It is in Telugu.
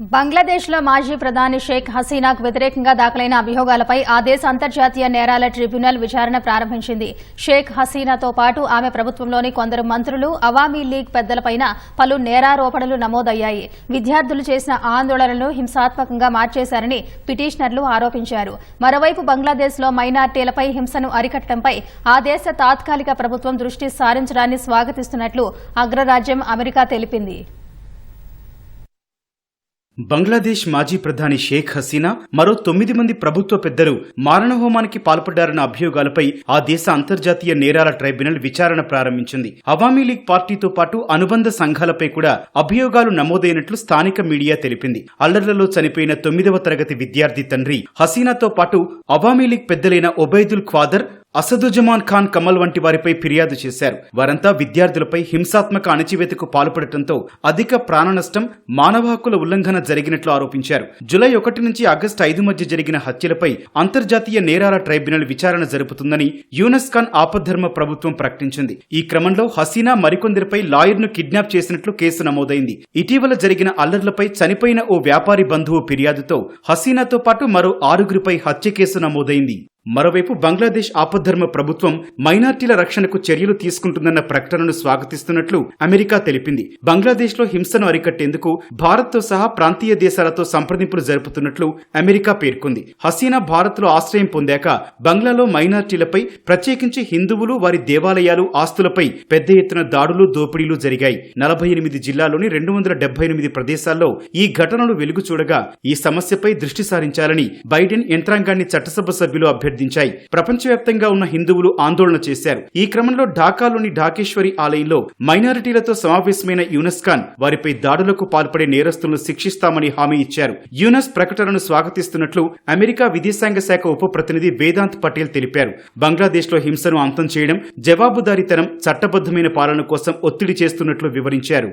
బంగ్లాదేశ్లో మాజీ ప్రధాని షేక్ హసీనాకు వ్యతిరేకంగా దాఖలైన అభియోగాలపై ఆ దేశ అంతర్జాతీయ నేరాల ట్రిబ్యునల్ విచారణ ప్రారంభించింది. షేక్ హసీనాతో పాటు ఆమె ప్రభుత్వంలోని కొందరు మంత్రులు అవామీ లీగ్ పెద్దలపైన పలు నేరారోపణలు నమోదయ్యాయి. విద్యార్థులు చేసిన ఆందోళనలను హింసాత్మకంగా మార్చేశారని పిటిషనర్లు ఆరోపించారు. మరోవైపు బంగ్లాదేశ్లో మైనార్టీలపై హింసను అరికట్టడంపై ఆ దేశ తాత్కాలిక ప్రభుత్వం దృష్టి సారించడాన్ని స్వాగతిస్తున్నట్లు అగ్రరాజ్యం అమెరికా తెలిపింది. బంగ్లాదేశ్ మాజీ ప్రధాని షేక్ హసీనా మరో తొమ్మిది మంది ప్రభుత్వ పెద్దలు మారణహోమానికి పాల్పడ్డారన్న అభియోగాలపై ఆ దేశ అంతర్జాతీయ నేరాల ట్రైబ్యునల్ విచారణ ప్రారంభించింది. అవామీ లీగ్ పార్టీతో పాటు అనుబంధ సంఘాలపై కూడా అభియోగాలు నమోదైనట్లు స్థానిక మీడియా తెలిపింది. అల్లర్లలో చనిపోయిన తొమ్మిదవ తరగతి విద్యార్థి తండ్రి హసీనాతో పాటు అవామీ లీగ్ పెద్దలైన ఒబైదుల్ ఖ్వాదర్ అసదుజమాన్ ఖాన్ కమల్ వంటి వారిపై ఫిర్యాదు చేశారు. వారంతా విద్యార్థులపై హింసాత్మక అణచివేతకు పాల్పడటంతో అధిక ప్రాణ నష్టం మానవ హక్కుల ఉల్లంఘన జరిగినట్లు ఆరోపించారు. జులై ఒకటి నుంచి ఆగస్టు ఐదు మధ్య జరిగిన హత్యలపై అంతర్జాతీయ నేరాల ట్రైబ్యునల్ విచారణ జరుపుతుందని యూనస్ ఖాన్ ఆపద్ధర్మ ప్రభుత్వం ప్రకటించింది. ఈ క్రమంలో హసీనా మరికొందరిపై లాయర్ను కిడ్నాప్ చేసినట్లు కేసు నమోదైంది. ఇటీవల జరిగిన అల్లర్లపై చనిపోయిన ఓ వ్యాపారి బంధువు ఫిర్యాదుతో హసీనాతో పాటు మరో ఆరుగురిపై హత్య కేసు నమోదైంది. మరోవైపు బంగ్లాదేశ్ ఆపద్ధర్మ ప్రభుత్వం మైనార్టీల రక్షణకు చర్యలు తీసుకుంటుందన్న ప్రకటనను స్వాగతిస్తున్నట్లు అమెరికా తెలిపింది. బంగ్లాదేశ్లో హింసను అరికట్టేందుకు భారత్తో సహా ప్రాంతీయ దేశాలతో సంప్రదింపులు జరుపుతున్నట్లు అమెరికా పేర్కొంది. హసీనా భారత్లో ఆశ్రయం పొందాక బంగ్లాలో మైనార్టీలపై ప్రత్యేకించి హిందువులు వారి దేవాలయాలు ఆస్తులపై పెద్ద ఎత్తున దాడులు దోపిడీలు జరిగాయి. నలభై ఎనిమిది జిల్లాలోని రెండు వందల డెబ్బై ఎనిమిది ప్రదేశాల్లో ఈ ఘటనలు వెలుగు చూడగా ఈ సమస్యపై దృష్టి సారించాలని బైడెన్ యంత్రాంగాన్ని చట్టసభ సభ్యులు అభ్యర్థించాయి. ప్రపంచవ్యాప్తంగా ఉన్న హిందువులు ఆందోళన చేశారు. ఈ క్రమంలో ఢాకాలోని ఢాకేశ్వరి ఆలయంలో మైనారిటీలతో సమావేశమైన యూనస్ ఖాన్ వారిపై దాడులకు పాల్పడే నేరస్తులను శిక్షిస్తామని హామీ ఇచ్చారు. యూనస్ ప్రకటనను స్వాగతిస్తున్నట్లు అమెరికా విదేశాంగ శాఖ ఉప ప్రతినిధి వేదాంత్ పటేల్ తెలిపారు. బంగ్లాదేశ్లో హింసను అంతం చేయడం జవాబుదారీతనం చట్టబద్దమైన పాలన కోసం ఒత్తిడి చేస్తున్నట్లు వివరించారు.